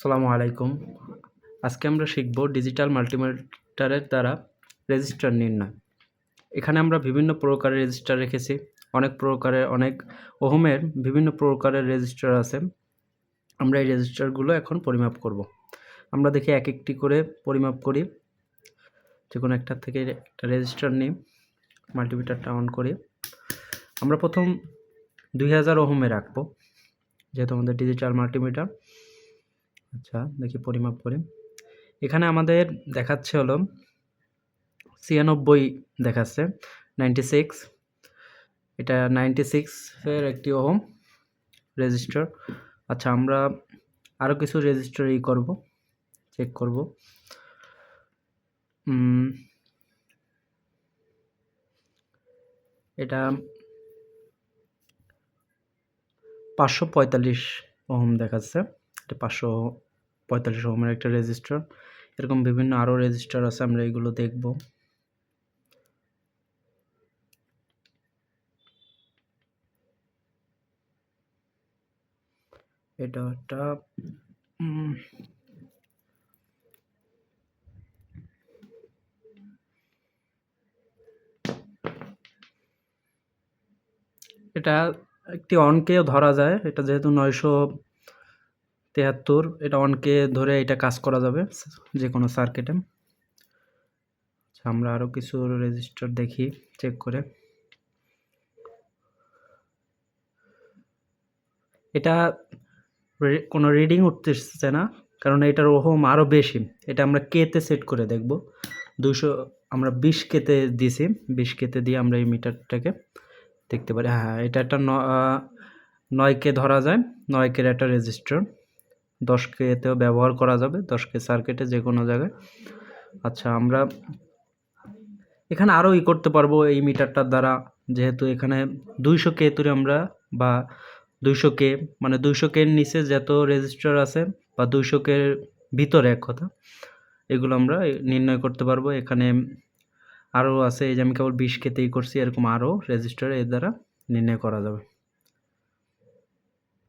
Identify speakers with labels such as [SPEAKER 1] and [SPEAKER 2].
[SPEAKER 1] আসসালামু আলাইকুম। আজকে আমরা শিখব ডিজিটাল মাল্টিমিটারের দ্বারা রেজিস্টার নির্ণয়। এখানে আমরা বিভিন্ন প্রকারের রেজিস্টার রেখেছি। অনেক প্রকারের, অনেক ওহমের বিভিন্ন প্রকারের রেজিস্টার আছে। আমরা এই রেজিস্টারগুলো এখন পরিমাপ করব। আমরা দেখি এক একটি করে পরিমাপ করি। যে কোনো একটা থেকে একটা রেজিস্টার নিই, মাল্টিমিটারটা অন করি। আমরা প্রথম দুই হাজার ওহমে রাখব, যেহেতু আমাদের ডিজিটাল মাল্টিমিটার। আচ্ছা দেখি পরিমাপ করি। এখানে আমাদের দেখাচ্ছে হলো ছিয়ানব্বই দেখাচ্ছে নাইনটি সিক্স এটা নাইনটি সিক্সের একটি ওহম রেজিস্টার আচ্ছা আমরা আরও কিছু রেজিস্টার ই করব চেক করব। এটা পাঁচশো পঁয়তাল্লিশ ওহম দেখাচ্ছে। এটা পাঁচশো পঁয়তাল্লিশ ওহমের একটা রেজিস্টার। এরকম বিভিন্ন আরও রেজিস্টার আছে, আমরা এগুলো দেখব। এটা একটা এটা একটি অনকেও ধরা যায়। এটা যেহেতু নয়শো তেহাত্তর এটা অনকে ধরে এটা কাজ করা যাবে যে কোনো সার্কিটে আমরা আরও কিছু রেজিস্টার দেখি চেক করে। এটা কোনো রিডিং উঠতেছে না কারণ এটার ওহম আরও বেশি। এটা আমরা কেতে সেট করে দেখব। দুশো আমরা বিশ কেতে দিছি বিশ কেতে দিয়ে আমরা এই মিটারটাকে দেখতে পারি। হ্যাঁ এটা একটা ন- আহ, নয় কে ধরা যায় নয় কের একটা রেজিস্টার দশ কেতেও ব্যবহার করা যাবে দশ কে সার্কিটে যে কোনো জায়গায়। আচ্ছা আমরা এখানে আরও ই করতে পারব এই মিটারটার দ্বারা, যেহেতু এখানে দুইশো কে তুলে আমরা বা দুইশো কে মানে দুইশো কের নিচে যত রেজিস্টার আছে বা দুইশো কের ভিতরে এক কথা, এগুলো আমরা নির্ণয় করতে পারব। এখানে আরও আছে, এই যে আমি কেবল বিশ কেতেই করছি, এরকম আরও রেজিস্টার এর দ্বারা নির্ণয় করা যাবে।